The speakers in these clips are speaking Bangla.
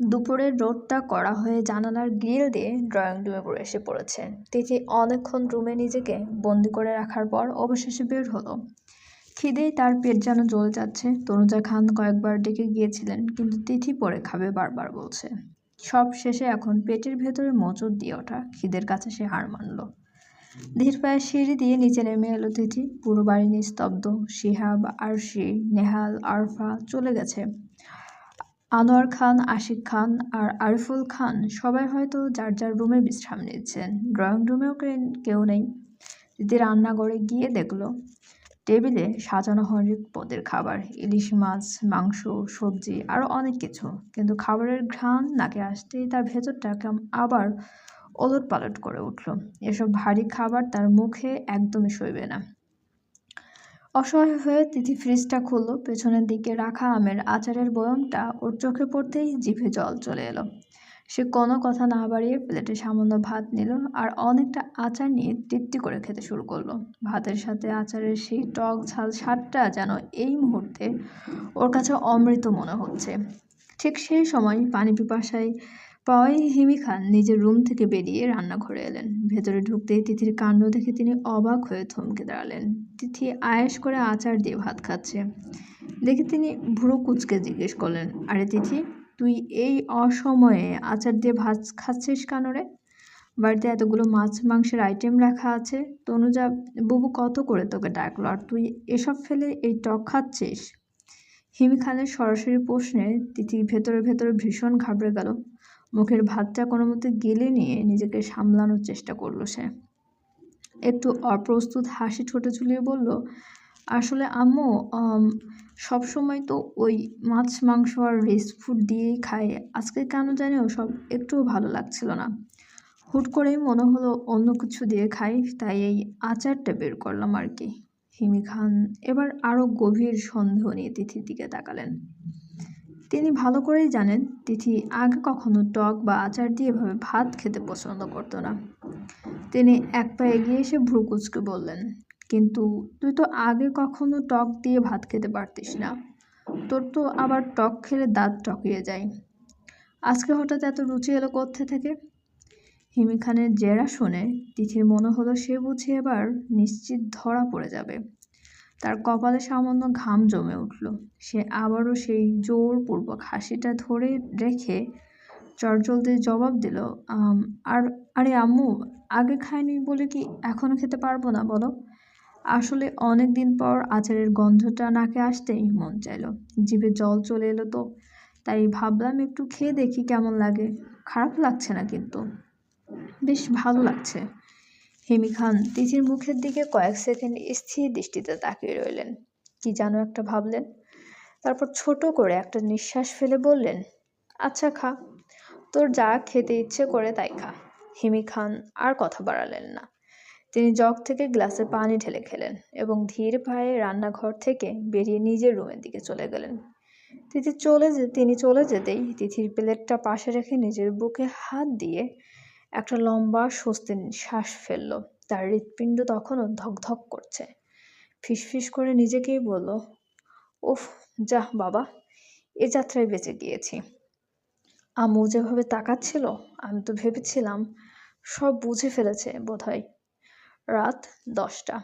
দুপুরের রোদটা করা হয়ে জানালার গ্রিল দিয়ে ড্রয়িং রুমে পড়ে এসে পড়েছে। তিথি অনেকক্ষণ রুমে নিজেকে বন্দি করে রাখার পর অবশেষে বের হলো। খিদেই তার পেট যেন জ্বলে যাচ্ছে। তনুজা খান কয়েকবার ডেকে গিয়েছিলেন, কিন্তু তিথি পরে খাবে বারবার বলছে। সব শেষে এখন পেটের ভেতরে মোচড় দিয়ে ওঠা। খিদের কাছে সে হার মানল। ধীর পায়ে সিঁড়ি দিয়ে নিচে নেমে এলো তিথি। পুরো বাড়ি নিস্তব্ধ। শিহাব, আরশি, নেহাল, আরফা চলে গেছে। আনোয়ার খান, আশিক খান আর আরিফুল খান সবাই হয়তো যার যার রুমে বিশ্রাম নিচ্ছেন। ড্রয়িং রুমেও কেউ নেই। দিদি রান্নাঘরে গিয়ে দেখল, টেবিলে সাজানো হরেক পদের খাবার, ইলিশ মাছ, মাংস, সবজি আরও অনেক কিছু। কিন্তু খাবারের ঘ্রাণ নাকে আসতেই তার ভেতরটা আবার ওলট পালট করে উঠল। এসব ভারী খাবার তার মুখে একদমই সইবে না। অসহায় হয়ে তিথি ফ্রিজটা খুললো, পেছনের দিকে রাখা আমের আচারের বয়মটা ওর চোখে পড়তেই জিভে জল চলে এলো। সে কোনো কথা না বাড়িয়ে প্লেটে সামান্য ভাত নিল আর অনেকটা আচার নিয়ে তৃপ্তি করে খেতে শুরু করল। ভাতের সাথে আচারের সেই টক ঝাল স্বাদটা যেন এই মুহূর্তে ওর কাছে অমৃত মনে হচ্ছে। ঠিক সেই সময় পানি পিপাসায় পাওয়াই হিমি খান নিজের রুম থেকে বেরিয়ে রান্নাঘরে এলেন। ভেতরে ঢুকতেই তিথির কাণ্ড দেখে তিনি অবাক হয়ে থমকে দাঁড়ালেন। তিথি আয়েস করে আচার দিয়ে ভাত খাচ্ছে। দেখে তিনি ভুরো কুচকে জিজ্ঞেস করলেন, আরে তিথি, তুই এই অসময়ে আচার দিয়ে ভাত খাচ্ছিস কেন রে? বাড়িতে এতগুলো মাছ মাংসের আইটেম রাখা আছে। তনুজা বুবু কত করে তোকে ডাকলো? আর তুই এসব ফেলে এই টক খাচ্ছিস? হিমি খানের সরাসরি প্রশ্নে তিথি ভেতরে ভেতরে ভীষণ ঘাবড়ে গেল। মুখের ভাতটা কোনো মতে গেলে নিয়ে নিজেকে সামলানোর চেষ্টা করল সে। একটু অপ্রস্তুত হাসি ঠোঁটে ঝুলিয়ে বলল, আসলে আম্মু সব সময় তো ওই মাছ, মাংস আর রেস্ট ফুড দিয়েই খাই। আজকে কেন জানি সব একটুও ভালো লাগছিল না। হুট করেই মনে হলো অন্য কিছু দিয়ে খাই, তাই এই আচারটা বের করলাম আর কি। হিমি খান এবার আরও গভীর সন্দেহ নিয়ে তিথির দিকে তাকালেন। তিনি ভালো করেই জানেন, তিথি আগে কখনো টক বা আচার দিয়ে এভাবে ভাত খেতে পছন্দ করতো না। তিনি এক পা এগিয়ে এসে ভ্রুকুচকে বললেন, কিন্তু তুই তো আগে কখনো টক দিয়ে ভাত খেতে পারতিস না। তোর তো আবার টক খেলে দাঁত টকিয়ে যায়। আজকে হঠাৎ এত রুচি এলো কোথা থেকে? হিমি খানের জেরা শুনে তিথির মনে হলো সে বুঝি এবার নিশ্চিত ধরা পড়ে যাবে। তার কপালে সামান্য ঘাম জমে উঠল। সে আবারও সেই জোরপূর্বক হাসিটা ধরে রেখে চটজলদি জবাব দিল আর, আরে আম্মু, আগে খায়নি বলে কি এখনও খেতে পারব না বলো? আসলে অনেক দিন পর আচারের গন্ধটা নাকে আসতেই মন চাইল। জিভে জল চলে এলো তো, তাই ভাবলাম একটু খেয়ে দেখি কেমন লাগে। খারাপ লাগছে না কিন্তু। বেশ ভালো লাগছে। হিমি খান তিথির মুখের দিকে কয়েক সেকেন্ড স্থির দৃষ্টিতে তাকিয়ে রইলেন। কি যেন একটা ভাবলেন। তারপর ছোট করে একটা নিঃশ্বাস ফেলে বললেন আচ্ছা খা, তোর যা খেতে ইচ্ছে করে তাই খা। হিমি খান আর কথা বাড়ালেন না। তিনি জগ থেকে গ্লাসে পানি ঢেলে খেলেন এবং ধীর পায়ে রান্নাঘর থেকে বেরিয়ে নিজের রুমের দিকে চলে গেলেন। তিথি চলে যে, তিনি চলে যেতেই তিথির প্লেটটা পাশে রেখে নিজের বুকে হাত দিয়ে একটা লম্বা স্বস্তির শ্বাস ফেলল। তার হৃৎপিণ্ড তখনও ধকধক করছে। ফিসফিস করে নিজেকেই বলল, ওফ, যাহ, বাবা, এ যাত্রায় বেঁচে গিয়েছি। আম্মু যেভাবে তাকাচ্ছিল, আমি তো ভেবেছিলাম সব বুঝে ফেলেছে বোধহয়। রাত দশটা।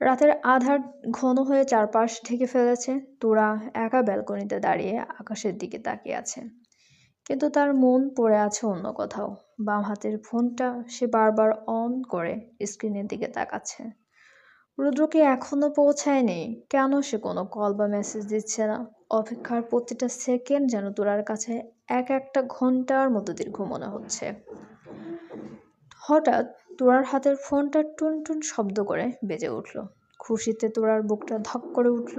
রাতের আধার ঘন হয়ে চারপাশ ঢেকে ফেলেছে। তোরা একা ব্যালকনিতে দাঁড়িয়ে আকাশের দিকে তাকিয়ে আছে কিন্তু তার মন পড়ে আছে অন্য কোথাও। বাম হাতের ফোনটা সে বারবার অন করে স্ক্রিনের দিকে তাকাচ্ছে। রুদ্রকে এখনও পৌঁছায়নি। কেন সে কোনো কল বা মেসেজ দিচ্ছে না? অপেক্ষার প্রতিটা সেকেন্ড যেন তোরার কাছে এক একটা ঘণ্টার মতো দীর্ঘ মনে হচ্ছে। হঠাৎ তোরার হাতের ফোনটা টুন টুন শব্দ করে বেজে উঠল। খুশিতে তোরার বুকটা ধক করে উঠল।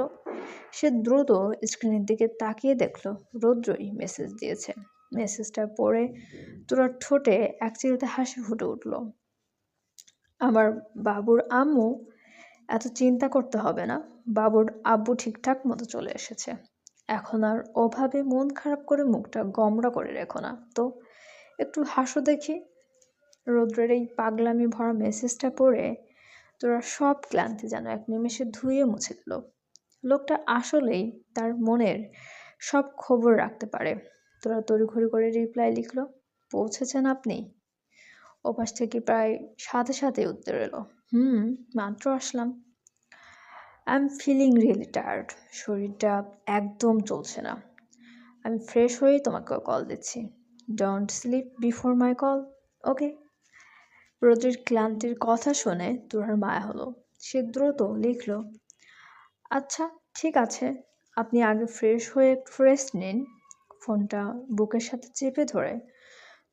সে দ্রুত স্ক্রিনের দিকে তাকিয়ে দেখল, রৌদ্রই মেসেজ দিয়েছে। মেসেজটা পড়ে তোরার ঠোঁটে এক চিলতে হাসি ফুটে উঠল। আমার বাবুর আম্মু এত চিন্তা করতে হবে না, বাবুর আব্বু ঠিকঠাক মতো চলে এসেছে। এখন আর ওভাবে মন খারাপ করে মুখটা গমরা করে রেখো না। তো একটু হাসো দেখি। রৌদ্রের এই পাগলামি ভরা মেসেজটা পড়ে তোরা সব ক্লান্তি যেন এক নিমেষে ধুয়ে মুছে দিল। লোকটা আসলেই তার মনের সব খবর রাখতে পারে। তোরা তড়িঘড়ি করে রিপ্লাই লিখলো, পৌঁছেছেন আপনি? ওপাশ থেকে প্রায় সাথে সাথে উত্তর এলো, হুম, মাত্র আসলাম। I am feeling really tired শরীরটা একদম চলছে না। আমি ফ্রেশ হয়েই তোমাকে কল দিচ্ছি। Don't sleep before my call okay রোদের ক্লান্তির কথা শুনে তোরার মায়া হলো। সে দ্রুত লিখল আচ্ছা ঠিক আছে। আপনি আগে ফ্রেশ হয়ে রেস্ট নিন। ফোনটা বুকের সাথে চেপে ধরে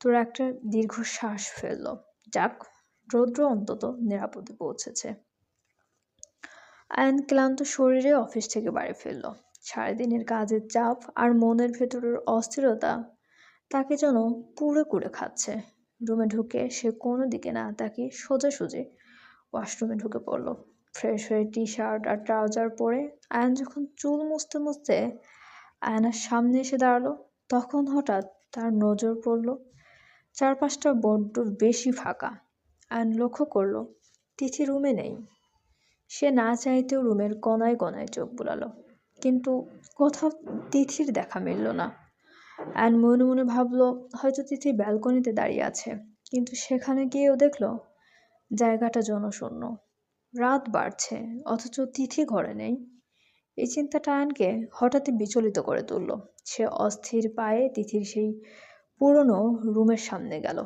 তোরা একটা দীর্ঘ শ্বাস ফেলল। যাক, রৌদ্র অন্তত নিরাপদে পৌঁছেছে। আয়ন ক্লান্ত শরীরে অফিস থেকে বাড়ি ফিরল। সারাদিনের কাজের চাপ আর মনের ভেতরের অস্থিরতা তাকে যেন পুড়ে কুড়ে খাচ্ছে। রুমে ঢুকে সে কোনো দিকে না তাকে সোজাসুজি ওয়াশরুমে ঢুকে পড়ল। ফ্রেশ হয়ে টি শার্ট আর ট্রাউজার পরে আয়ন যখন চুল মুছতে মুছতে আয়নার সামনে এসে দাঁড়াল। তখন হঠাৎ তার নজর পড়ল, চারপাশটা বড্ড বেশি ফাঁকা। আয়ন লক্ষ্য করল, তিথি রুমে নেই। সে না চাইতেও রুমের কোনায় কোনায় চোখ বুলালো, কিন্তু কোথাও তিথির দেখা মিলল না। অ্যান মনে মনে ভাবলো, হয়তো তিথি ব্যালকনিতে দাঁড়িয়ে আছে, কিন্তু সেখানে গিয়েও দেখল, জায়গাটা জনশূন্য। রাত বাড়ছে, অথচ তিথি ঘরে নেই। এই চিন্তাটা আয়নকে হঠাৎই বিচলিত করে তুলল। সে অস্থির পায়ে তিথির সেই পুরনো রুমের সামনে গেল।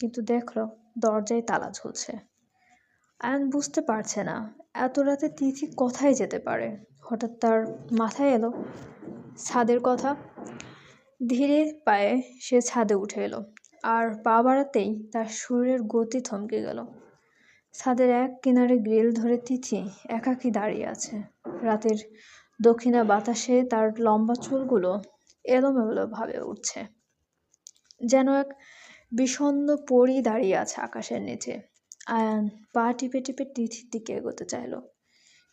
কিন্তু দেখল দরজায় তালা ঝুলছে। আয়ন বুঝতে পারছে না, এত রাতে তিথি কোথায় যেতে পারে? হঠাৎ তার মাথায় এলো ছাদের কথা। ধীরে পায়ে সে ছাদে উঠে এলো। আর পা বাড়াতেই তার শরীরের গতি থমকে গেল। ছাদের এক কিনারে গ্রিল ধরে তিথি একাকি দাঁড়িয়ে আছে। রাতের দক্ষিণা বাতাসে তার লম্বা চুলগুলো এলোমেলো ভাবে উঠছে যেন এক বিষণ্ণ পরি দাঁড়িয়ে আছে আকাশের নিচে। আয়ান পা টিপে টিপে তিথির দিকে এগোতে চাইল।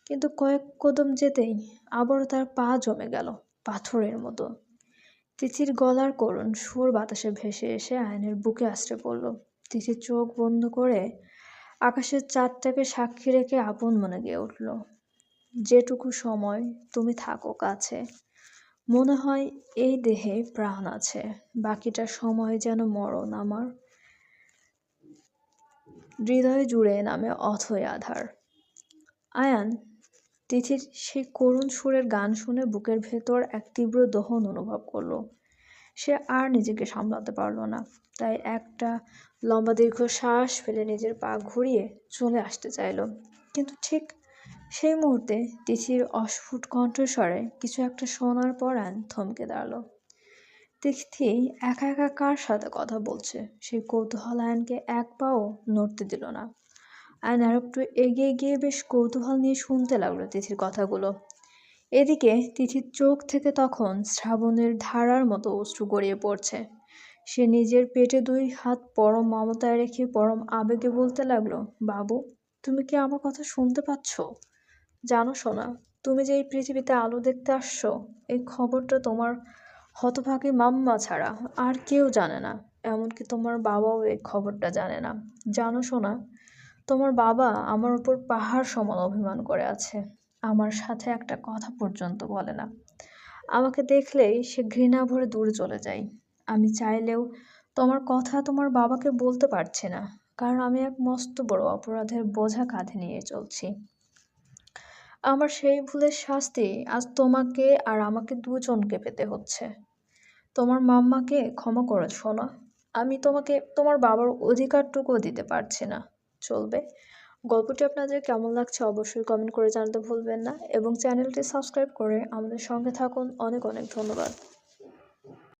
কিন্তু কয়েক কদম যেতেই আবারও তার পা জমে গেল পাথরের মতো। তিথির গলার করুণ সুর বাতাসে ভেসে এসে আয়নের বুকে আশ্রে পড়ল। তিথির চোখ বন্ধ করে আকাশের চাঁদটাকে সাক্ষী রেখে আপন মনে গিয়ে উঠল। যেটুকু সময় তুমি থাকো কাছে, মনে হয় এই দেহে প্রাণ আছে, বাকিটা সময় যেন মরণ আমার। হৃদয় জুড়ে নামে অথই আধার। আয়ান, তিথির সেই করুণ সুরের গান শুনে বুকের ভেতর এক তীব্র দহন অনুভব করল। সে আর নিজেকে সামলাতে পারল না, তাই একটা লম্বা দীর্ঘ শ্বাস ফেলে নিজের পা ঘুরিয়ে চলে আসতে চাইল। কিন্তু ঠিক সেই মুহূর্তে তিথির অস্ফুট কণ্ঠস্বরে কিছু একটা শোনার পর আন থমকে দাঁড়াল। তিথি একা একা কার সাথে কথা বলছে? সেই কৌতূহল আয়নকে এক পাও নড়তে দিল না। আয়ন আর একটু এগিয়ে গিয়ে বেশ কৌতূহল নিয়ে শুনতে লাগল তিথির কথাগুলো। এদিকে তিথির চোখ থেকে তখন শ্রাবণের ধারার মতো অশ্রু গড়িয়ে পড়ছে। সে নিজের পেটে দুই হাত পরম মমতায় রেখে পরম আবেগে বলতে লাগল, বাবু, তুমি কি আমার কথা শুনতে পাচ্ছ? জানো শোনা তুমি যে এই পৃথিবীতে আলো দেখতে আসছো, এই খবরটা তোমার হতভাগী মাম্মা ছাড়া আর কেউ জানে না, এমনকি তোমার বাবাও এই খবরটা জানে না। জানো শোনা তোমার বাবা আমার উপর পাহাড় সমান অভিমান করে আছে, আমার সাথে একটা কথা পর্যন্ত বলে না। আমাকে দেখলেই সে ঘৃণা ভরে দূরে চলে যায়। আমি চাইলেও তোমার কথা তোমার বাবাকে বলতে পারছি না, কারণ আমি এক মস্ত বড় অপরাধের বোঝা কাঁধে নিয়ে চলছি। আমার সেই ভুলের শাস্তি আজ তোমাকে আর আমাকে দুজনকে পেতে হচ্ছে। তোমার মাম্মাকে ক্ষমা করে শোনা, আমি তোমাকে, তোমার বাবার অধিকারটুকুও দিতে পারছি না। চলবে? গল্পটি আপনাদের কেমন লাগছে অবশ্যই কমেন্ট করে জানাতে ভুলবেন না এবং চ্যানেলটি সাবস্ক্রাইব করে আমাদের সঙ্গে থাকুন। অনেক অনেক ধন্যবাদ।